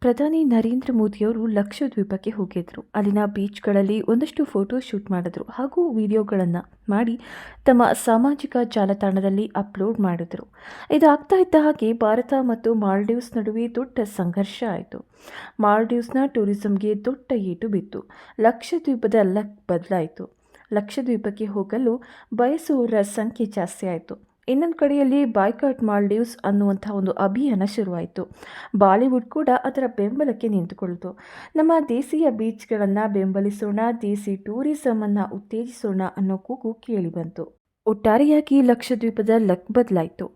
ಪ್ರಧಾನಿ ನರೇಂದ್ರ ಮೋದಿಯವರು ಲಕ್ಷದ್ವೀಪಕ್ಕೆ ಹೋಗಿದ್ರು. ಅಲ್ಲಿನ ಬೀಚ್ಗಳಲ್ಲಿ ಒಂದಷ್ಟು ಫೋಟೋ ಶೂಟ್ ಮಾಡಿದ್ರು. ಹಾಗೂ ವಿಡಿಯೋಗಳನ್ನು ಮಾಡಿ ತಮ್ಮ ಸಾಮಾಜಿಕ ಜಾಲತಾಣದಲ್ಲಿ ಅಪ್ಲೋಡ್ ಮಾಡಿದರು. ಇದಾಗ್ತಾ ಇದ್ದ ಹಾಗೆ ಭಾರತ ಮತ್ತು ಮಾಲ್ಡೀವ್ಸ್ ನಡುವೆ ದೊಡ್ಡ ಸಂಘರ್ಷ ಆಯಿತು. ಮಾಲ್ಡೀವ್ಸ್ನ ಟೂರಿಸಂಗೆ ದೊಡ್ಡ ಏಟು ಬಿತ್ತು. ಲಕ್ಷದ್ವೀಪದ ಲಕ್ ಬದಲಾಯಿತು. ಲಕ್ಷದ್ವೀಪಕ್ಕೆ ಹೋಗಲು ಬಯಸುವವರ ಸಂಖ್ಯೆ ಜಾಸ್ತಿ ಆಯಿತು. ಇನ್ನೊಂದು ಕಡೆಯಲ್ಲಿ ಬಾಯ್ಕಾಟ್ ಮಾಲ್ಡೀವ್ಸ್ ಅನ್ನುವಂಥ ಒಂದು ಅಭಿಯಾನ ಶುರುವಾಯಿತು. ಬಾಲಿವುಡ್ ಕೂಡ ಅದರ ಬೆಂಬಲಕ್ಕೆ ನಿಂತುಕೊಳ್ತು. ನಮ್ಮ ದೇಶೀಯ ಬೀಚ್ಗಳನ್ನು ಬೆಂಬಲಿಸೋಣ, ದೇಸಿ ಟೂರಿಸಮನ್ನು ಉತ್ತೇಜಿಸೋಣ ಅನ್ನೋ ಕೂಗು ಕೇಳಿಬಂತು ಒಟ್ಟಾರೆಯಾಗಿ ಲಕ್ಷದ್ವೀಪದ ಲಕ್ ಬದಲಾಯಿತು.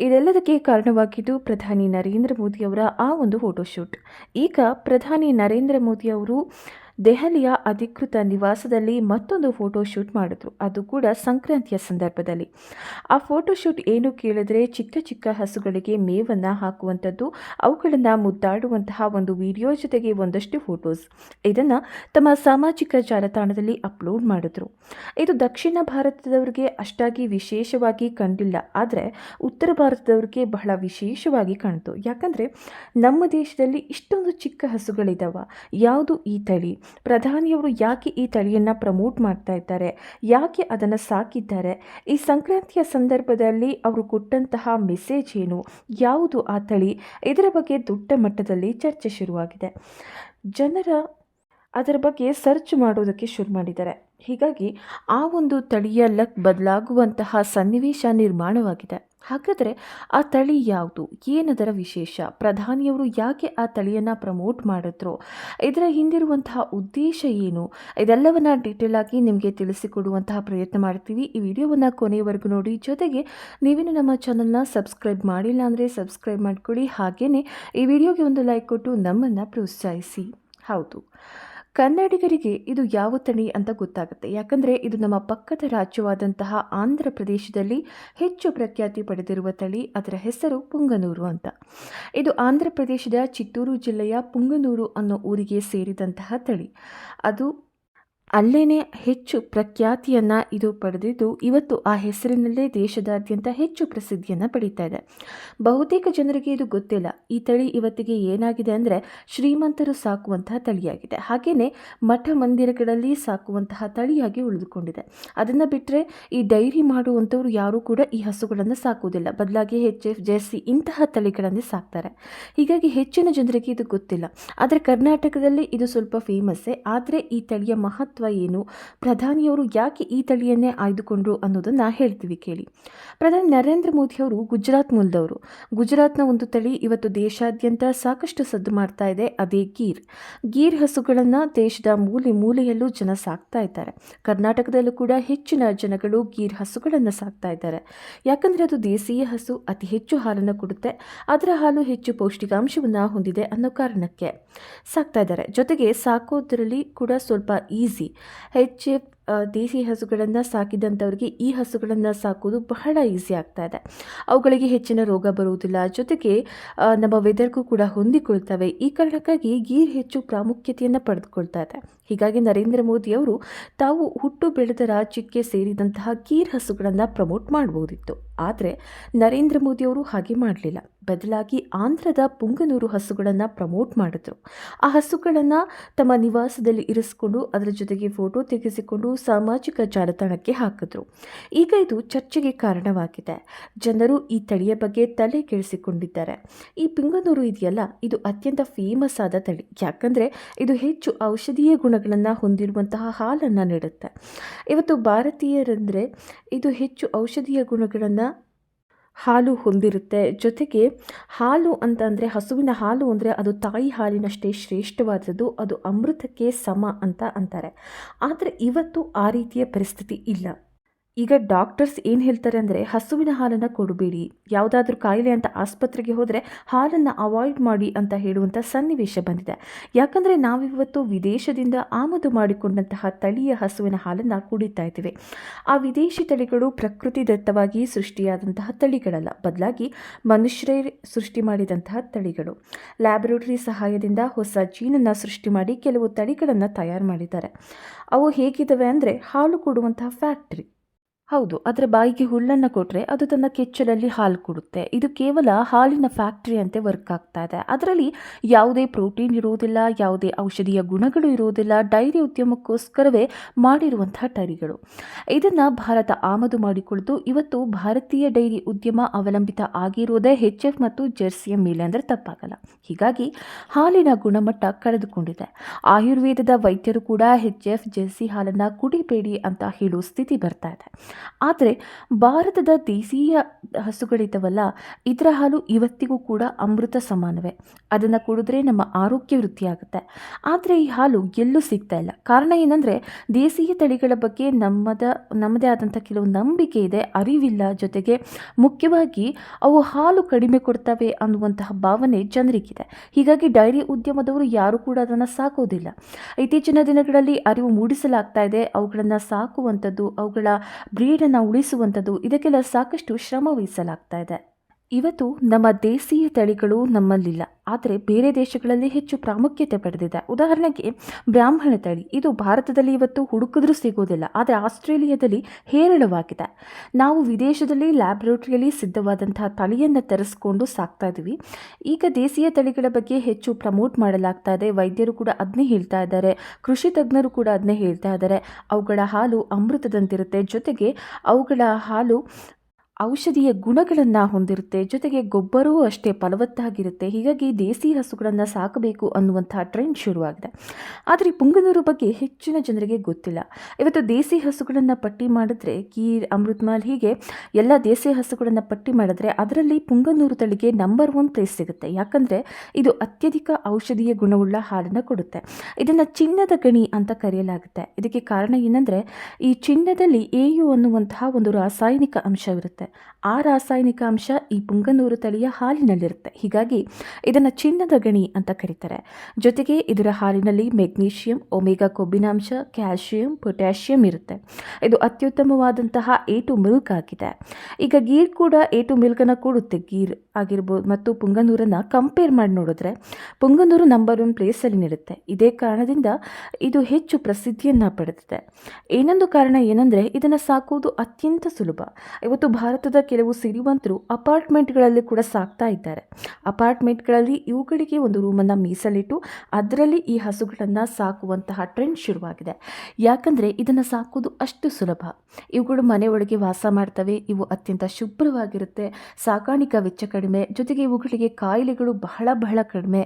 ಇದೆಲ್ಲದಕ್ಕೆ ಕಾರಣವಾಗಿದ್ದು ಪ್ರಧಾನಿ ನರೇಂದ್ರ ಮೋದಿಯವರ ಆ ಒಂದು ಫೋಟೋಶೂಟ್ ಈಗ ಪ್ರಧಾನಿ ನರೇಂದ್ರ ಮೋದಿಯವರು ದೆಹಲಿಯ ಅಧಿಕೃತ ನಿವಾಸದಲ್ಲಿ ಮತ್ತೊಂದು ಫೋಟೋಶೂಟ್ ಮಾಡಿದ್ರು. ಅದು ಕೂಡ ಸಂಕ್ರಾಂತಿಯ ಸಂದರ್ಭದಲ್ಲಿ. ಆ ಫೋಟೋಶೂಟ್ ಏನು ಕೇಳಿದ್ರೆ ಚಿಕ್ಕ ಚಿಕ್ಕ ಹಸುಗಳಿಗೆ ಮೇವನ್ನು ಹಾಕುವಂಥದ್ದು, ಅವುಗಳನ್ನು ಮುದ್ದಾಡುವಂತಹ ಒಂದು ವಿಡಿಯೋ ಜೊತೆಗೆ ಒಂದಷ್ಟು ಫೋಟೋಸ್. ಇದನ್ನು ತಮ್ಮ ಸಾಮಾಜಿಕ ಜಾಲತಾಣದಲ್ಲಿ ಅಪ್ಲೋಡ್ ಮಾಡಿದ್ರು. ಇದು ದಕ್ಷಿಣ ಭಾರತದವರಿಗೆ ಅಷ್ಟಾಗಿ ವಿಶೇಷವಾಗಿ ಕಂಡಿಲ್ಲ. ಆದರೆ ಉತ್ತರ ಭಾರತದವ್ರಿಗೆ ಬಹಳ ವಿಶೇಷವಾಗಿ ಕಾಣ್ತು. ಯಾಕಂದರೆ ನಮ್ಮ ದೇಶದಲ್ಲಿ ಇಷ್ಟೊಂದು ಚಿಕ್ಕ ಹಸುಗಳಿದ್ದಾವ ಯಾವುದು ಈ ತಳಿ? ಪ್ರಧಾನಿಯವರು ಯಾಕೆ ಈ ತಳಿಯನ್ನು ಪ್ರಮೋಟ್ ಮಾಡ್ತಾ ಇದ್ದಾರೆ? ಯಾಕೆ ಅದನ್ನು ಸಾಕಿದ್ದಾರೆ? ಈ ಸಂಕ್ರಾಂತಿಯ ಸಂದರ್ಭದಲ್ಲಿ ಅವರು ಕೊಟ್ಟಂತಹ ಮೆಸೇಜ್ ಏನು? ಯಾವುದು ಆ ತಳಿ? ಇದರ ಬಗ್ಗೆ ದೊಡ್ಡ ಮಟ್ಟದಲ್ಲಿ ಚರ್ಚೆ ಶುರುವಾಗಿದೆ. ಜನರ ಅದರ ಬಗ್ಗೆ ಸರ್ಚ್ ಮಾಡೋದಕ್ಕೆ ಶುರು ಮಾಡಿದ್ದಾರೆ. ಹೀಗಾಗಿ ಆ ಒಂದು ತಳಿಯ ಲಕ್ ಬದಲಾಗುವಂತಹ ಸನ್ನಿವೇಶ ನಿರ್ಮಾಣವಾಗಿದೆ. ಹಾಗಾದರೆ ಆ ತಳಿ ಯಾವುದು? ಏನದರ ವಿಶೇಷ? ಪ್ರಧಾನಿಯವರು ಯಾಕೆ ಆ ತಳಿಯನ್ನು ಪ್ರಮೋಟ್ ಮಾಡಿದ್ರು? ಇದರ ಹಿಂದಿರುವಂತಹ ಉದ್ದೇಶ ಏನು? ಇದೆಲ್ಲವನ್ನು ಡೀಟೇಲ್ ಆಗಿ ನಿಮಗೆ ತಿಳಿಸಿಕೊಡುವಂತಹ ಪ್ರಯತ್ನ ಮಾಡ್ತೀವಿ. ಈ ವಿಡಿಯೋವನ್ನು ಕೊನೆಯವರೆಗೂ ನೋಡಿ. ಜೊತೆಗೆ ನೀವೇನು ನಮ್ಮ ಚಾನಲ್ನ ಸಬ್ಸ್ಕ್ರೈಬ್ ಮಾಡಿಲ್ಲ ಅಂದರೆ ಸಬ್ಸ್ಕ್ರೈಬ್ ಮಾಡಿಕೊಳ್ಳಿ. ಹಾಗೆಯೇ ಈ ವಿಡಿಯೋಗೆ ಒಂದು ಲೈಕ್ ಕೊಟ್ಟು ನಮ್ಮನ್ನು ಪ್ರೋತ್ಸಾಹಿಸಿ. ಹೌದು. ಕನ್ನಡಿಗರಿಗೆ ಇದು ಯಾವ ತಳಿ ಅಂತ ಗೊತ್ತಾಗುತ್ತೆ. ಯಾಕಂದರೆ ಇದು ನಮ್ಮ ಪಕ್ಕದ ರಾಜ್ಯವಾದಂತಹ ಆಂಧ್ರ ಪ್ರದೇಶದಲ್ಲಿ ಹೆಚ್ಚು ಪ್ರಖ್ಯಾತಿ ಪಡೆದಿರುವ ತಳಿ. ಅದರ ಹೆಸರು ಪುಂಗನೂರು ಅಂತ. ಇದು ಆಂಧ್ರ ಪ್ರದೇಶದ ಚಿತ್ತೂರು ಜಿಲ್ಲೆಯ ಪುಂಗನೂರು ಅನ್ನೋ ಊರಿಗೆ ಸೇರಿದಂತಹ ತಳಿ. ಅದು ಅಲ್ಲೇನೆ ಹೆಚ್ಚು ಪ್ರಖ್ಯಾತಿಯನ್ನು ಇದು ಪಡೆದಿದ್ದು, ಇವತ್ತು ಆ ಹೆಸರಿನಲ್ಲೇ ದೇಶದಾದ್ಯಂತ ಹೆಚ್ಚು ಪ್ರಸಿದ್ಧಿಯನ್ನು ಪಡೀತಾ ಇದೆ. ಬಹುತೇಕ ಜನರಿಗೆ ಇದು ಗೊತ್ತಿಲ್ಲ. ಈ ತಳಿ ಇವತ್ತಿಗೆ ಏನಾಗಿದೆ ಅಂದರೆ ಶ್ರೀಮಂತರು ಸಾಕುವಂತಹ ತಳಿಯಾಗಿದೆ. ಹಾಗೆಯೇ ಮಠ ಮಂದಿರಗಳಲ್ಲಿ ಸಾಕುವಂತಹ ತಳಿಯಾಗಿ ಉಳಿದುಕೊಂಡಿದೆ. ಅದನ್ನು ಬಿಟ್ಟರೆ ಈ ಡೈರಿ ಮಾಡುವಂಥವ್ರು ಯಾರೂ ಕೂಡ ಈ ಹಸುಗಳನ್ನು ಸಾಕುವುದಿಲ್ಲ. ಬದಲಾಗಿ ಎಚ್ ಎಫ್ ಜೆರ್ಸಿ ಇಂತಹ ತಳಿಗಳನ್ನೇ ಸಾಕ್ತಾರೆ. ಹೀಗಾಗಿ ಹೆಚ್ಚಿನ ಜನರಿಗೆ ಇದು ಗೊತ್ತಿಲ್ಲ. ಆದರೆ ಕರ್ನಾಟಕದಲ್ಲಿ ಇದು ಸ್ವಲ್ಪ ಫೇಮಸ್ಸೇ ಆದರೆ ಈ ತಳಿಯ ಮಹತ್ವ ಏನು? ಪ್ರಧಾನಿಯವರು ಯಾಕೆ ಈ ತಳಿಯನ್ನೇ ಆಯ್ದುಕೊಂಡ್ರು ಅನ್ನೋದನ್ನು ಹೇಳ್ತೀವಿ ಕೇಳಿ. ಪ್ರಧಾನಿ ನರೇಂದ್ರ ಮೋದಿಯವರು ಗುಜರಾತ್ ಮೂಲದವರು. ಗುಜರಾತ್ನ ಒಂದು ತಳಿ ಇವತ್ತು ದೇಶಾದ್ಯಂತ ಸಾಕಷ್ಟು ಸದ್ದು ಮಾಡ್ತಾ ಇದೆ, ಅದೇ ಗೀರ್. ಗೀರ್ ಹಸುಗಳನ್ನು ದೇಶದ ಮೂಲೆ ಮೂಲೆಯಲ್ಲೂ ಜನ ಸಾಕ್ತಾ ಇದ್ದಾರೆ. ಕರ್ನಾಟಕದಲ್ಲೂ ಕೂಡ ಹೆಚ್ಚಿನ ಜನಗಳು ಗೀರ್ ಹಸುಗಳನ್ನು ಸಾಕ್ತಾ ಇದ್ದಾರೆ. ಯಾಕಂದರೆ ಅದು ದೇಸೀಯ ಹಸು, ಅತಿ ಹೆಚ್ಚು ಹಾಲನ್ನು ಕೊಡುತ್ತೆ, ಅದರ ಹಾಲು ಹೆಚ್ಚು ಪೌಷ್ಟಿಕಾಂಶವನ್ನು ಹೊಂದಿದೆ ಅನ್ನೋ ಕಾರಣಕ್ಕೆ ಸಾಕ್ತಾ ಇದ್ದಾರೆ. ಜೊತೆಗೆ ಸಾಕೋದ್ರಲ್ಲಿ ಕೂಡ ಸ್ವಲ್ಪ ಈಸಿ. ಹೆಚ್ ಎಫ್ ದೇಸಿ ಹಸುಗಳನ್ನು ಸಾಕಿದಂಥವ್ರಿಗೆ ಈ ಹಸುಗಳನ್ನು ಸಾಕೋದು ಬಹಳ ಈಸಿ ಆಗ್ತಾ ಇದೆ. ಅವುಗಳಿಗೆ ಹೆಚ್ಚಿನ ರೋಗ ಬರುವುದಿಲ್ಲ. ಜೊತೆಗೆ ನಮ್ಮ ವೆದರ್ಗೂ ಕೂಡ ಹೊಂದಿಕೊಳ್ತವೆ. ಈ ಕಾರಣಕ್ಕಾಗಿ ಗೀರ್ ಹೆಚ್ಚು ಪ್ರಾಮುಖ್ಯತೆಯನ್ನು ಪಡೆದುಕೊಳ್ತಾ ಇದೆ. ಹೀಗಾಗಿ ನರೇಂದ್ರ ಮೋದಿ ಅವರು ತಾವು ಹುಟ್ಟು ಬೆಳೆದ ರಾಜ್ಯಕ್ಕೆ ಸೇರಿದಂತಹ ಗೀರ್ ಹಸುಗಳನ್ನು ಪ್ರಮೋಟ್ ಮಾಡಬಹುದಿತ್ತು ಆದರೆ, ನರೇಂದ್ರ ಮೋದಿಯವರು ಹಾಗೆ ಮಾಡಲಿಲ್ಲ. ಬದಲಾಗಿ ಆಂಧ್ರದ ಪುಂಗನೂರು ಹಸುಗಳನ್ನು ಪ್ರಮೋಟ್ ಮಾಡಿದ್ರು. ಆ ಹಸುಗಳನ್ನು ತಮ್ಮ ನಿವಾಸದಲ್ಲಿ ಇರಿಸಿಕೊಂಡು, ಅದರ ಜೊತೆಗೆ ಫೋಟೋ ತೆಗೆಸಿಕೊಂಡು ಸಾಮಾಜಿಕ ಜಾಲತಾಣಕ್ಕೆ ಹಾಕಿದ್ರು. ಈಗ ಇದು ಚರ್ಚೆಗೆ ಕಾರಣವಾಗಿದೆ. ಜನರು ಈ ತಳಿಯ ಬಗ್ಗೆ ತಲೆ ಕೆಡಿಸಿಕೊಂಡಿದ್ದಾರೆ. ಈ ಪಿಂಗನೂರು ಇದೆಯಲ್ಲ, ಇದು ಅತ್ಯಂತ ಫೇಮಸ್ ಆದ ತಳಿ. ಯಾಕಂದರೆ ಇದು ಹೆಚ್ಚು ಔಷಧೀಯ ಗುಣಗಳನ್ನು ಹೊಂದಿರುವಂತಹ ಹಾಲನ್ನು ನೀಡುತ್ತೆ. ಇವತ್ತು ಭಾರತೀಯರೆಂದರೆ ಇದು ಹೆಚ್ಚು ಔಷಧೀಯ ಗುಣಗಳನ್ನು ಹಾಲು ಹೊಂದಿರುತ್ತೆ. ಜೊತೆಗೆ ಹಾಲು ಅಂತ ಅಂದರೆ ಹಸುವಿನ ಹಾಲು ಅಂದರೆ ಅದು ತಾಯಿ ಹಾಲಿನಷ್ಟೇ ಶ್ರೇಷ್ಠವಾದದ್ದು. ಅದು ಅಮೃತಕ್ಕೆ ಸಮ ಅಂತ ಅಂತಾರೆ. ಆದರೆ ಇವತ್ತು ಆ ರೀತಿಯ ಪರಿಸ್ಥಿತಿ ಇಲ್ಲ. ಈಗ ಡಾಕ್ಟರ್ಸ್ ಏನು ಹೇಳ್ತಾರೆ ಅಂದರೆ ಹಸುವಿನ ಹಾಲನ್ನು ಕೊಡಬೇಡಿ. ಯಾವುದಾದ್ರೂ ಕಾಯಿಲೆ ಅಂತ ಆಸ್ಪತ್ರೆಗೆ ಹೋದರೆ ಹಾಲನ್ನು ಅವಾಯ್ಡ್ ಮಾಡಿ ಅಂತ ಹೇಳುವಂಥ ಸನ್ನಿವೇಶ ಬಂದಿದೆ. ಯಾಕಂದರೆ ನಾವಿವತ್ತು ವಿದೇಶದಿಂದ ಆಮದು ಮಾಡಿಕೊಂಡಂತಹ ತಳಿಯ ಹಸುವಿನ ಹಾಲನ್ನು ಕುಡಿತಾ ಇದ್ದೀವಿ. ಆ ವಿದೇಶಿ ತಳಿಗಳು ಪ್ರಕೃತಿದತ್ತವಾಗಿ ಸೃಷ್ಟಿಯಾದಂತಹ ತಳಿಗಳಲ್ಲ. ಬದಲಾಗಿ ಮನುಷ್ಯರೇ ಸೃಷ್ಟಿ ಮಾಡಿದಂತಹ ತಳಿಗಳು. ಲ್ಯಾಬೊರೇಟರಿ ಸಹಾಯದಿಂದ ಹೊಸ ಜೀನನ್ನು ಸೃಷ್ಟಿ ಮಾಡಿ ಕೆಲವು ತಳಿಗಳನ್ನು ತಯಾರು ಮಾಡಿದ್ದಾರೆ. ಅವು ಹೇಗಿದ್ದಾವೆ ಅಂದರೆ ಹಾಲು ಕೊಡುವಂತಹ ಫ್ಯಾಕ್ಟ್ರಿ ಹೌದು ಅದರ ಬಾಯಿಗೆ ಹುಲ್ಲನ್ನು ಕೊಟ್ಟರೆ ಅದು ತನ್ನ ಕೆಚ್ಚಲಲ್ಲಿ ಹಾಲು ಕೊಡುತ್ತೆ. ಇದು ಕೇವಲ ಹಾಲಿನ ಫ್ಯಾಕ್ಟ್ರಿ ಅಂತೆ ವರ್ಕ್ ಆಗ್ತಾ ಇದೆ. ಅದರಲ್ಲಿ ಯಾವುದೇ ಪ್ರೋಟೀನ್ ಇರುವುದಿಲ್ಲ ಯಾವುದೇ ಔಷಧೀಯ ಗುಣಗಳು ಇರುವುದಿಲ್ಲ ಡೈರಿ ಉದ್ಯಮಕ್ಕೋಸ್ಕರವೇ ಮಾಡಿರುವಂತಹ ಡೈರಿಗಳು. ಇದನ್ನು ಭಾರತ ಆಮದು ಮಾಡಿಕೊಳ್ಳುವುದು ಇವತ್ತು ಭಾರತೀಯ ಡೈರಿ ಉದ್ಯಮ ಅವಲಂಬಿತ ಆಗಿರುವುದೇ ಹೆಚ್ ಎಫ್ ಮತ್ತು ಜೆರ್ಸಿಯ ಮೇಲೆ ಅಂದರೆ ತಪ್ಪಾಗಲ್ಲ. ಹೀಗಾಗಿ ಹಾಲಿನ ಗುಣಮಟ್ಟ ಕಳೆದುಕೊಂಡಿದೆ. ಆಯುರ್ವೇದದ ವೈದ್ಯರು ಕೂಡ ಹೆಚ್ ಎಫ್ ಜೆರ್ಸಿ ಹಾಲನ್ನು ಕುಡಿಬೇಡಿ ಅಂತ ಹೇಳುವ ಸ್ಥಿತಿ ಬರ್ತಾ ಇದೆ. ಆದರೆ ಭಾರತದ ದೇಸೀಯ ಹಸುಗಳಿದ್ದಾವಲ್ಲ ಇದರ ಹಾಲು ಇವತ್ತಿಗೂ ಕೂಡ ಅಮೃತ ಸಮಾನವೇ. ಅದನ್ನು ಕುಡಿದ್ರೆ ನಮ್ಮ ಆರೋಗ್ಯ ವೃದ್ಧಿಯಾಗುತ್ತೆ. ಆದರೆ ಈ ಹಾಲು ಎಲ್ಲೂ ಸಿಗ್ತಾ ಇಲ್ಲ. ಕಾರಣ ಏನಂದರೆ, ದೇಸೀಯ ತಳಿಗಳ ಬಗ್ಗೆ ನಮ್ಮದ, ನಮ್ಮದೇ ಆದಂಥ ಕೆಲವು ನಂಬಿಕೆ ಇದೆ, ಅರಿವಿಲ್ಲ. ಜೊತೆಗೆ ಮುಖ್ಯವಾಗಿ ಅವು ಹಾಲು ಕಡಿಮೆ ಕೊಡ್ತವೆ ಅನ್ನುವಂತಹ ಭಾವನೆ ಜನರಿಗಿದೆ. ಹೀಗಾಗಿ ಡೈರಿ ಉದ್ಯಮದವರು ಯಾರು ಕೂಡ ಅದನ್ನು ಸಾಕೋದಿಲ್ಲ. ಇತ್ತೀಚಿನ ದಿನಗಳಲ್ಲಿ ಅರಿವು ಮೂಡಿಸಲಾಗ್ತಾ ಇದೆ. ಅವುಗಳನ್ನು ಸಾಕುವಂಥದ್ದು, ಅವುಗಳ ಬ್ರೀಡನ್ನು ಉಳಿಸುವಂಥದ್ದು ಇದಕ್ಕೆಲ್ಲ ಸಾಕಷ್ಟು ಶ್ರಮ ವಹಿಸಲಾಗ್ತಾ ಇದೆ. ಇವತ್ತು ನಮ್ಮ ದೇಸೀಯ ತಳಿಗಳು ನಮ್ಮಲ್ಲಿಲ್ಲ, ಆದರೆ ಬೇರೆ ದೇಶಗಳಲ್ಲಿ ಹೆಚ್ಚು ಪ್ರಾಮುಖ್ಯತೆ ಪಡೆದಿದೆ. ಉದಾಹರಣೆಗೆ, ಬ್ರಾಹ್ಮಣ ತಳಿ. ಇದು ಭಾರತದಲ್ಲಿ ಇವತ್ತು ಹುಡುಕಿದ್ರೂ ಸಿಗೋದಿಲ್ಲ, ಆದರೆ ಆಸ್ಟ್ರೇಲಿಯಾದಲ್ಲಿ ಹೇರಳವಾಗಿದೆ. ನಾವು ವಿದೇಶದಲ್ಲಿ ಲ್ಯಾಬ್ರೋಟರಿಯಲ್ಲಿ ಸಿದ್ಧವಾದಂತಹ ತಳಿಯನ್ನು ತರಿಸ್ಕೊಂಡು ಸಾಕ್ತಾ ಇದ್ದೀವಿ. ಈಗ ದೇಸೀಯ ತಳಿಗಳ ಬಗ್ಗೆ ಹೆಚ್ಚು ಪ್ರಮೋಟ್ ಮಾಡಲಾಗ್ತಾ ಇದೆ. ವೈದ್ಯರು ಕೂಡ ಅದನ್ನೇ ಹೇಳ್ತಾ ಇದ್ದಾರೆ, ಕೃಷಿ ತಜ್ಞರು ಕೂಡ ಅದನ್ನೇ ಹೇಳ್ತಾ ಇದ್ದಾರೆ. ಅವುಗಳ ಹಾಲು ಅಮೃತದಂತಿರುತ್ತೆ. ಜೊತೆಗೆ ಅವುಗಳ ಹಾಲು ಔಷಧೀಯ ಗುಣಗಳನ್ನು ಹೊಂದಿರುತ್ತೆ, ಜೊತೆಗೆ ಗೊಬ್ಬರವೂ ಅಷ್ಟೇ ಫಲವತ್ತಾಗಿರುತ್ತೆ. ಹೀಗಾಗಿ ದೇಸಿ ಹಸುಗಳನ್ನು ಸಾಕಬೇಕು ಅನ್ನುವಂಥ ಟ್ರೆಂಡ್ ಶುರುವಾಗಿದೆ. ಆದರೆ ಪುಂಗನೂರು ಬಗ್ಗೆ ಹೆಚ್ಚಿನ ಜನರಿಗೆ ಗೊತ್ತಿಲ್ಲ. ಇವತ್ತು ದೇಸಿ ಹಸುಗಳನ್ನು ಪಟ್ಟಿ ಮಾಡಿದ್ರೆ, ಕೀರ್ ಅಮೃತ್ಮಾಲ್ ಹೀಗೆ ಎಲ್ಲ ದೇಸಿ ಹಸುಗಳನ್ನು ಪಟ್ಟಿ ಮಾಡಿದ್ರೆ ಅದರಲ್ಲಿ ಪುಂಗನೂರು ತಳಿಗೆ ನಂಬರ್ ಒನ್ ಪ್ಲೇಸ್ ಸಿಗುತ್ತೆ. ಯಾಕಂದರೆ ಇದು ಅತ್ಯಧಿಕ ಔಷಧೀಯ ಗುಣವುಳ್ಳ ಹಾಲನ್ನು ಕೊಡುತ್ತೆ. ಇದನ್ನು ಚಿನ್ನದ ಗಣಿ ಅಂತ ಕರೆಯಲಾಗುತ್ತೆ. ಇದಕ್ಕೆ ಕಾರಣ ಏನಂದರೆ, ಈ ಚಿನ್ನದಲ್ಲಿ ಎಯು ಅನ್ನುವಂತಹ ಒಂದು ರಾಸಾಯನಿಕ ಅಂಶವಿರುತ್ತೆ. ಆ ರಾಸಾಯನಿಕ ಅಂಶ ಈ ಪುಂಗನೂರು ತಳಿಯ ಹಾಲಿನಲ್ಲಿರುತ್ತೆ. ಹೀಗಾಗಿ ಇದನ್ನು ಚಿನ್ನದ ಗಣಿ ಅಂತ ಕರೀತಾರೆ. ಜೊತೆಗೆ ಇದರ ಹಾಲಿನಲ್ಲಿ ಮೆಗ್ನೀಷಿಯಂ, ಒಮೆಗಾ ಕೊಬ್ಬಿನಾಂಶ ಕ್ಯಾಲ್ಶಿಯಂ, ಪೊಟ್ಯಾಷಿಯಂ ಇರುತ್ತೆ. ಇದು ಅತ್ಯುತ್ತಮವಾದಂತಹ ಏಟು ಮಿಲ್ಕ್ ಆಗಿದೆ. ಈಗ ಗೀರ್ ಕೂಡ ಏಟು ಮಿಲ್ಕನ್ನು ಕೊಡುತ್ತೆ, ಗೀರ್. ಆಗಿರ್ಬೋದು ಮತ್ತು ಪುಂಗನೂರನ್ನು ಕಂಪೇರ್ ಮಾಡಿ ನೋಡಿದ್ರೆ, ಪುಂಗನೂರು ನಂಬರ್ ಒನ್ ಪ್ಲೇಸಲ್ಲಿ ನಿರುತ್ತೆ ಇದೇ ಕಾರಣದಿಂದ ಇದು ಹೆಚ್ಚು ಪ್ರಸಿದ್ಧಿಯನ್ನು ಪಡೆದಿದೆ. ಇನ್ನೊಂದು ಕಾರಣ ಏನಂದರೆ, ಇದನ್ನು ಸಾಕುವುದು ಅತ್ಯಂತ ಸುಲಭ. ಇವತ್ತು ಭಾರತದ ಕೆಲವು ಸಿರಿವಂತರು ಅಪಾರ್ಟ್ಮೆಂಟ್ಗಳಲ್ಲಿ ಕೂಡ ಸಾಕ್ತಾ ಇದ್ದಾರೆ. ಅಪಾರ್ಟ್ಮೆಂಟ್ಗಳಲ್ಲಿ ಇವುಗಳಿಗೆ ಒಂದು ರೂಮನ್ನು ಮೀಸಲಿಟ್ಟು, ಅದರಲ್ಲಿ ಈ ಹಸುಗಳನ್ನು ಸಾಕುವಂತಹ ಟ್ರೆಂಡ್ ಶುರುವಾಗಿದೆ. ಯಾಕಂದರೆ, ಇದನ್ನು ಸಾಕೋದು ಅಷ್ಟು ಸುಲಭ. ಇವುಗಳು ಮನೆ ಒಳಗೆ ವಾಸ ಮಾಡ್ತವೆ, ಇವು ಅತ್ಯಂತ ಶುಭ್ರವಾಗಿರುತ್ತೆ, ಸಾಕಾಣಿಕಾ ವೆಚ್ಚ ಕಡಿಮೆ, ಜೊತೆಗೆ ಇವುಗಳಿಗೆ ಕಾಯಿಲೆಗಳು ಬಹಳ ಬಹಳ ಕಡಿಮೆ.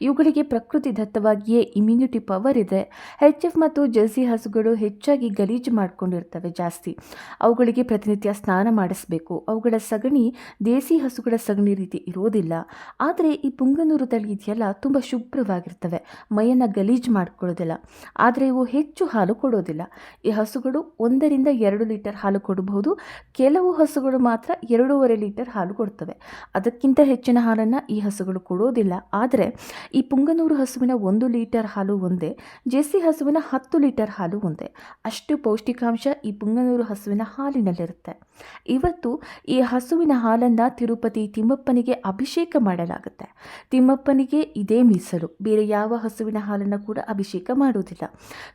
ಇವುಗಳಿಗೆ ಪ್ರಕೃತಿ ದತ್ತವಾಗಿಯೇ ಇಮ್ಯುನಿಟಿ ಪವರ್ ಇದೆ. ಹೆಚ್ ಎಫ್ ಮತ್ತು ಜರ್ಸಿ ಹಸುಗಳು ಹೆಚ್ಚಾಗಿ ಗಲೀಜು ಮಾಡಿಕೊಂಡಿರ್ತವೆ ಜಾಸ್ತಿ. ಅವುಗಳಿಗೆ ಪ್ರತಿನಿತ್ಯ ಸ್ನಾನ ಮಾಡಿಸಬೇಕು. ಅವುಗಳ ಸಗಣಿ, ದೇಸಿ ಹಸುಗಳ ಸಗಣಿ ರೀತಿ ಇರೋದಿಲ್ಲ. ಆದರೆ ಈ ಪುಂಗನೂರು ತಳಿ ಇದೆಯಲ್ಲ, ತುಂಬ ಶುಭ್ರವಾಗಿರ್ತವೆ. ಮೈಯನ್ನು ಗಲೀಜು ಮಾಡ್ಕೊಳ್ಳೋದಿಲ್ಲ. ಆದರೆ ಇವು ಹೆಚ್ಚು ಹಾಲು ಕೊಡೋದಿಲ್ಲ. ಈ ಹಸುಗಳು ಒಂದರಿಂದ ಎರಡು ಲೀಟರ್ ಹಾಲು ಕೊಡಬಹುದು. ಕೆಲವು ಹಸುಗಳು ಮಾತ್ರ ಎರಡೂವರೆ ಲೀಟರ್ ಹಾಲು ಕೊಡ್ತವೆ. ಅದಕ್ಕಿಂತ ಹೆಚ್ಚಿನ ಹಾಲನ್ನು ಈ ಹಸುಗಳು ಕೊಡೋದಿಲ್ಲ. ಆದರೆ ಈ ಪುಂಗನೂರು ಹಸುವಿನ ಒಂದು ಲೀಟರ್ ಹಾಲು ಒಂದೇ ಜೆಸ್ಸಿ ಹಸುವಿನ ಹತ್ತು ಲೀಟರ್ ಹಾಲು ಒಂದೇ. ಅಷ್ಟು ಪೌಷ್ಟಿಕಾಂಶ ಈ ಪುಂಗನೂರು ಹಸುವಿನ ಹಾಲಿನಲ್ಲಿರುತ್ತೆ. ಇವತ್ತು ಈ ಹಸುವಿನ ಹಾಲನ್ನು ತಿರುಪತಿ ತಿಮ್ಮಪ್ಪನಿಗೆ ಅಭಿಷೇಕ ಮಾಡಲಾಗುತ್ತೆ. ತಿಮ್ಮಪ್ಪನಿಗೆ ಇದೇ ಮೀಸಲು. ಬೇರೆ ಯಾವ ಹಸುವಿನ ಹಾಲನ್ನು ಕೂಡ ಅಭಿಷೇಕ ಮಾಡುವುದಿಲ್ಲ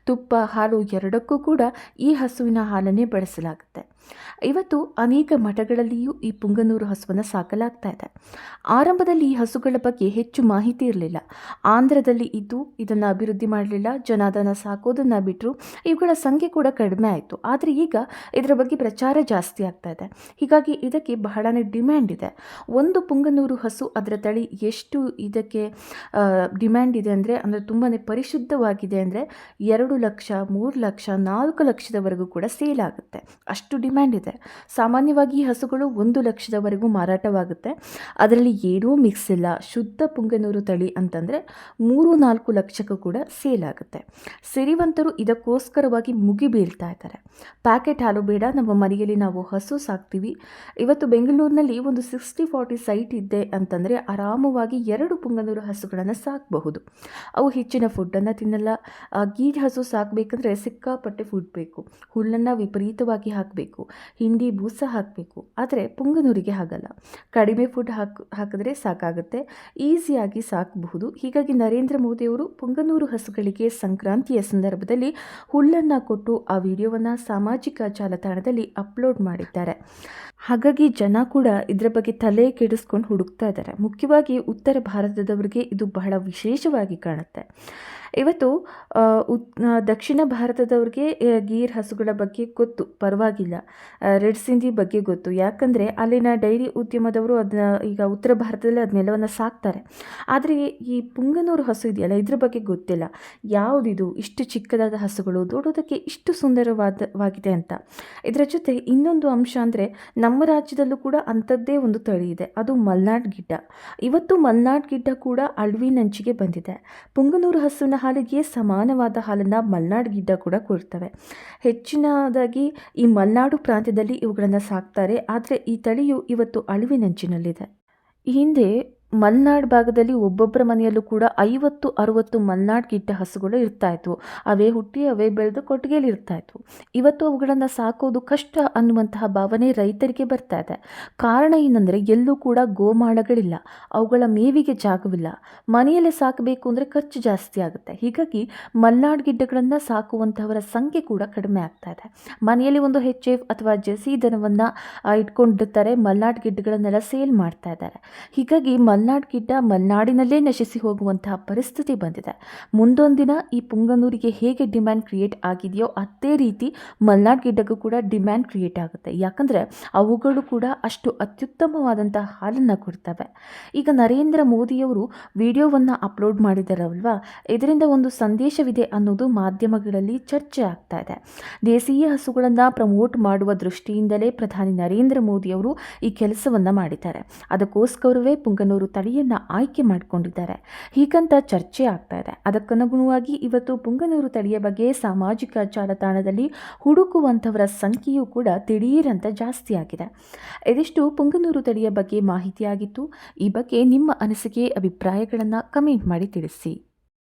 ತುಪ್ಪ, ಹಾಲು ಎರಡಕ್ಕೂ ಕೂಡ ಈ ಹಸುವಿನ ಹಾಲನ್ನೇ ಬಳಸಲಾಗುತ್ತೆ. ಇವತ್ತು ಅನೇಕ ಮಠಗಳಲ್ಲಿಯೂ ಈ ಪುಂಗನೂರು ಹಸುವನ್ನು ಸಾಕಲಾಗ್ತಾ ಆರಂಭದಲ್ಲಿ ಈ ಹಸುಗಳ ಬಗ್ಗೆ ಹೆಚ್ಚು ಮಾಹಿತಿ ಇರಲಿಲ್ಲ. ಆಂಧ್ರದಲ್ಲಿ ಇದ್ದು ಇದನ್ನು ಅಭಿವೃದ್ಧಿ ಮಾಡಲಿಲ್ಲ ಜನ ಅದನ್ನು ಸಾಕೋದನ್ನು ಬಿಟ್ಟರು ಇವುಗಳ ಸಂಖ್ಯೆ ಕೂಡ ಕಡಿಮೆ ಆಯಿತು. ಆದರೆ ಈಗ ಇದರ ಬಗ್ಗೆ ಪ್ರಚಾರ ಜಾಸ್ತಿ ಆಗ್ತಾ ಇದೆ. ಹೀಗಾಗಿ ಇದಕ್ಕೆ ಬಹಳನೇ ಡಿಮ್ಯಾಂಡ್ ಇದೆ. ಒಂದು ಪುಂಗನೂರು ಹಸು ಅದರ ತಳಿ ಎಷ್ಟು ಇದಕ್ಕೆ ಡಿಮ್ಯಾಂಡ್ ಇದೆ ಅಂದರೆ ಅಂದರೆ ತುಂಬಾ ಪರಿಶುದ್ಧವಾಗಿದೆ ಅಂದರೆ ಎರಡು ಲಕ್ಷ, ಮೂರು ಲಕ್ಷ, ನಾಲ್ಕು ಲಕ್ಷದವರೆಗೂ ಕೂಡ ಸೇಲ್ ಆಗುತ್ತೆ. ಅಷ್ಟು ಡಿಮ್ಯಾಂಡ್ ಇದೆ. ಸಾಮಾನ್ಯವಾಗಿ ಈ ಹಸುಗಳು ಒಂದು ಲಕ್ಷದವರೆಗೂ ಮಾರಾಟವಾಗುತ್ತೆ. ಅದರಲ್ಲಿ ಏನೂ ಮಿಕ್ಸ್ ಇಲ್ಲ. ಶುದ್ಧ ಪುಂಗನೂರು ತಳಿ ಅಂತಂದರೆ ಮೂರು ನಾಲ್ಕು ಲಕ್ಷಕ್ಕೂ ಕೂಡ ಸೇಲ್ ಆಗುತ್ತೆ. ಸಿರಿವಂತರು ಇದಕ್ಕೋಸ್ಕರವಾಗಿ ಮುಗಿ ಬೀಳ್ತಾ ಇದ್ದಾರೆ. ಪ್ಯಾಕೆಟ್ ಹಾಲು ಬೇಡ, ನಮ್ಮ ಮನೆಯಲ್ಲಿ ನಾವು ಹಸು ಸಾಕ್ತೀವಿ. ಇವತ್ತು ಬೆಂಗಳೂರಿನಲ್ಲಿ ಒಂದು ಸಿಕ್ಸ್ಟಿ ಫಾರ್ಟಿ ಸೈಟ್ ಇದೆ ಅಂತಂದರೆ ಆರಾಮವಾಗಿ ಎರಡು ಪುಂಗನೂರು ಹಸುಗಳನ್ನು ಸಾಕಬಹುದು. ಅವು ಹೆಚ್ಚಿನ ಫುಡ್ಡನ್ನು ತಿನ್ನಲ್ಲ. ಗೀಡ್ ಹಸು ಸಾಕಬೇಕಂದ್ರೆ ಸಿಕ್ಕಾಪಟ್ಟೆ ಫುಡ್ ಬೇಕು. ಹುಲ್ಲನ್ನು ವಿಪರೀತವಾಗಿ ಹಾಕಬೇಕು. ಹಿಂಡಿ ಬೂಸ ಹಾಕಬೇಕು. ಆದರೆ ಪುಂಗನೂರಿಗೆ ಹಾಗಲ್ಲ. ಕಡಿಮೆ ಫುಡ್ ಹಾಕ್, ಹಾಕಿದ್ರೆ ಸಾಕಾಗುತ್ತೆ. ಈಸಿಯಾಗಿ ಸಾಕಬಹುದು. ಹೀಗಾಗಿ ನರೇಂದ್ರ ಮೋದಿಯವರು ಪುಂಗನೂರು ಹಸುಗಳಿಗೆ ಸಂಕ್ರಾಂತಿಯ ಸಂದರ್ಭದಲ್ಲಿ ಹುಲ್ಲನ್ನು ಕೊಟ್ಟು ಆ ವಿಡಿಯೋವನ್ನು ಸಾಮಾಜಿಕ ಜಾಲತಾಣದಲ್ಲಿ ಅಪ್ಲೋಡ್ ಮಾಡಿದ್ದಾರೆ. ಹಾಗಾಗಿ ಜನ ಕೂಡ ಇದರ ಬಗ್ಗೆ ತಲೆ ಕೆಡಿಸ್ಕೊಂಡು ಹುಡುಕ್ತಾ ಇದ್ದಾರೆ. ಮುಖ್ಯವಾಗಿ ಉತ್ತರ ಭಾರತದವರಿಗೆ ಇದು ಬಹಳ ವಿಶೇಷವಾಗಿ ಕಾಣುತ್ತೆ. ಇವತ್ತು ದಕ್ಷಿಣ ಭಾರತದವ್ರಿಗೆ ಗೀರ್ ಹಸುಗಳ ಬಗ್ಗೆ ಗೊತ್ತು, ಪರವಾಗಿಲ್ಲ. ರೆಡ್ ಸಿಂಧಿ ಬಗ್ಗೆ ಗೊತ್ತು. ಯಾಕಂದರೆ, ಅಲ್ಲಿನ ಡೈರಿ ಉದ್ಯಮದವರು ಅದನ್ನ ಈಗ ಉತ್ತರ ಭಾರತದಲ್ಲಿ ಅದನ್ನೆಲ್ಲವನ್ನು ಸಾಕ್ತಾರೆ. ಆದರೆ, ಈ ಪುಂಗನೂರು ಹಸು ಇದೆಯಲ್ಲ, ಇದ್ರ ಬಗ್ಗೆ ಗೊತ್ತಿಲ್ಲ. ಯಾವುದಿದು? ಇಷ್ಟು ಚಿಕ್ಕದಾದ ಹಸುಗಳು ನೋಡೋದಕ್ಕೆ ಇಷ್ಟು ಸುಂದರವಾದವಾಗಿದೆ ಅಂತ. ಇದರ ಜೊತೆ ಇನ್ನೊಂದು ಅಂಶ ಅಂದರೆ, ನಮ್ಮ ರಾಜ್ಯದಲ್ಲೂ ಕೂಡ ಅಂಥದ್ದೇ ಒಂದು ತಳಿ ಇದೆ. ಅದು ಮಲ್ನಾಡ್ ಗಿಡ್ಡ. ಇವತ್ತು ಮಲ್ನಾಡ್ ಗಿಡ್ಡ ಕೂಡ ಅಳ್ವಿನಂಚಿಗೆ ಬಂದಿದೆ. ಪುಂಗನೂರು ಹಸುವಿನ ಹಾಲಿಗೆ ಸಮಾನವಾದ ಹಾಲನ್ನು ಮಲ್ನಾಡ್ ಗಿಡ್ಡ ಕೂಡ ಕೊಡ್ತವೆ. ಹೆಚ್ಚಿನದಾಗಿ ಈ ಮಲೆನಾಡು ಪ್ರಾಂತ್ಯದಲ್ಲಿ ಇವುಗಳನ್ನು ಸಾಕ್ತಾರೆ. ಆದರೆ ಈ ತಳಿಯು ಇವತ್ತು ಅಳಿವಿನಂಚಿನಲ್ಲಿದೆ. ಹಿಂದೆ ಮಲೆನಾಡು ಭಾಗದಲ್ಲಿ ಒಬ್ಬೊಬ್ಬರ ಮನೆಯಲ್ಲೂ ಕೂಡ ಐವತ್ತು, ಅರುವತ್ತು ಮಲ್ನಾಡ್ ಗಿಡ್ಡ ಹಸುಗಳು ಇರ್ತಾ ಇದ್ವು. ಅವೇ ಹುಟ್ಟಿ, ಅವೇ ಬೆಳೆದು ಕೊಟ್ಟಿಗೆಯಲ್ಲಿ ಇರ್ತಾ ಇದ್ವು. ಇವತ್ತು ಅವುಗಳನ್ನು ಸಾಕೋದು ಕಷ್ಟ ಅನ್ನುವಂತಹ ಭಾವನೆ ರೈತರಿಗೆ ಬರ್ತಾ ಇದೆ. ಕಾರಣ ಏನಂದರೆ ಎಲ್ಲೂ ಕೂಡ ಗೋಮಾಳಗಳಿಲ್ಲ. ಅವುಗಳ ಮೇವಿಗೆ ಜಾಗವಿಲ್ಲ. ಮನೆಯಲ್ಲೇ ಸಾಕಬೇಕು ಅಂದರೆ ಖರ್ಚು ಜಾಸ್ತಿ ಆಗುತ್ತೆ. ಹೀಗಾಗಿ ಮಲ್ನಾಡ್ ಗಿಡ್ಡಗಳನ್ನು ಸಾಕುವಂತಹವರ ಸಂಖ್ಯೆ ಕೂಡ ಕಡಿಮೆ ಆಗ್ತಾ ಇದೆ. ಮನೆಯಲ್ಲಿ ಒಂದು ಹೆಚ್ ಎಫ್ ಅಥವಾ ಜೆಸಿ ದನವನ್ನು ಇಟ್ಕೊಂಡಿರ್ತಾರೆ. ಮಲ್ನಾಡ್ ಗಿಡ್ಡಗಳನ್ನೆಲ್ಲ ಸೇಲ್ ಮಾಡ್ತಾ ಇದ್ದಾರೆ. ಹೀಗಾಗಿ ಮಲೆನಾಡು ಗಿಡ್ಡ ಮಲ್ನಾಡಿನಲ್ಲೇ ನಶಿಸಿ ಹೋಗುವಂತಹ ಪರಿಸ್ಥಿತಿ ಬಂದಿದೆ. ಮುಂದೊಂದಿನ ಈ ಪುಂಗನೂರಿಗೆ ಹೇಗೆ ಡಿಮ್ಯಾಂಡ್ ಕ್ರಿಯೇಟ್ ಆಗಿದೆಯೋ ಅದೇ ರೀತಿ ಮಲ್ನಾಡ್ ಗಿಡ್ಡಕ್ಕೂ ಕೂಡ ಡಿಮ್ಯಾಂಡ್ ಕ್ರಿಯೇಟ್ ಆಗುತ್ತೆ. ಯಾಕಂದರೆ ಅವುಗಳು ಕೂಡ ಅಷ್ಟು ಅತ್ಯುತ್ತಮವಾದಂತಹ ಹಾಲನ್ನು ಕೊಡ್ತವೆ. ಈಗ ನರೇಂದ್ರ ಮೋದಿಯವರು ವಿಡಿಯೋವನ್ನು ಅಪ್ಲೋಡ್ ಮಾಡಿದಾರಲ್ವಾ? ಇದರಿಂದ ಒಂದು ಸಂದೇಶವಿದೆ ಅನ್ನೋದು ಮಾಧ್ಯಮಗಳಲ್ಲಿ ಚರ್ಚೆ ಆಗ್ತಾ ಇದೆ. ದೇಶೀಯ ಹಸುಗಳನ್ನು ಪ್ರಮೋಟ್ ಮಾಡುವ ದೃಷ್ಟಿಯಿಂದಲೇ ಪ್ರಧಾನಿ ನರೇಂದ್ರ ಮೋದಿಯವರು ಈ ಕೆಲಸವನ್ನು ಮಾಡಿದ್ದಾರೆ. ಅದಕ್ಕೋಸ್ಕರವೇ ಪುಂಗನೂರು ತಳಿಯನ್ನು ಆಯ್ಕೆ ಮಾಡಿಕೊಂಡಿದ್ದಾರೆ. ಹೀಗಂತ ಚರ್ಚೆ ಆಗ್ತಾ ಇದೆ. ಅದಕ್ಕನುಗುಣವಾಗಿ ಇವತ್ತು ಪುಂಗನೂರು ತಳಿಯ ಬಗ್ಗೆ ಸಾಮಾಜಿಕ ಜಾಲತಾಣದಲ್ಲಿ ಹುಡುಕುವಂಥವರ ಸಂಖ್ಯೆಯೂ ಕೂಡ ದಿಢೀರಂತ ಜಾಸ್ತಿ ಆಗಿದೆ. ಇದಿಷ್ಟು ಪುಂಗನೂರು ತಳಿಯ ಬಗ್ಗೆ ಮಾಹಿತಿಯಾಗಿತ್ತು. ಈ ಬಗ್ಗೆ ನಿಮ್ಮ ಅನಿಸಿಕೆ, ಅಭಿಪ್ರಾಯಗಳನ್ನು ಕಮೆಂಟ್ ಮಾಡಿ ತಿಳಿಸಿ.